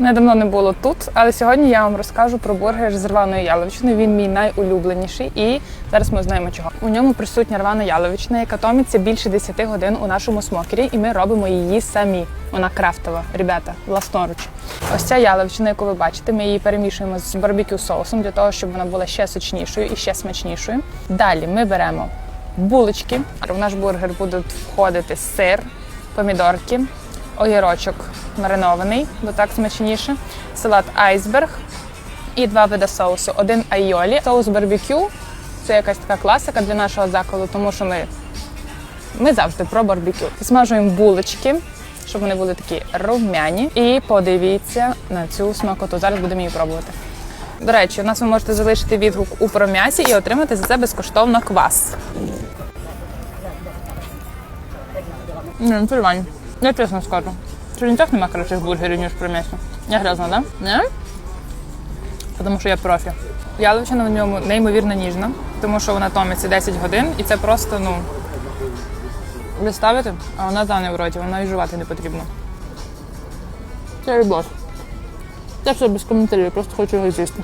Мене давно не було тут, але сьогодні я вам розкажу про бургер з рваною яловичиною. Він мій найулюбленіший, і зараз ми знаємо чого. У ньому присутня рвана яловичина, яка томиться більше 10 годин у нашому смокері, і ми робимо її самі. Вона крафтова, ребята, власноруч. Ось ця яловичина, яку ви бачите, ми її перемішуємо з барбекю соусом для того, щоб вона була ще сочнішою і ще смачнішою. Далі ми беремо булочки. В наш бургер буде входити сир, помідорки, огірочок маринований, бо так смачніше, салат айсберг і два види соусу. Один айолі, соус барбекю. Це якась така класика для нашого закладу, тому що ми, ми завжди про барбекю. Смажуємо булочки, щоб вони були такі рум'яні. І подивіться на цю смакоту. Зараз будемо її пробувати. До речі, у нас ви можете залишити відгук у пром'ясі і отримати за це безкоштовно квас. Вань. Я чесно скажу. В Чернівцях нема кращих бургерів, ніж при м'ясі. Я грязна, так? Да? Не? Тому що я профі. Яловичина в ньому неймовірно ніжна, тому що вона томиться 10 годин, і це просто, ну, ви ставите, а вона тане в роті, вона і жувати не потрібно. Це любов. Це все без коментарів, просто хочу його з'їсти.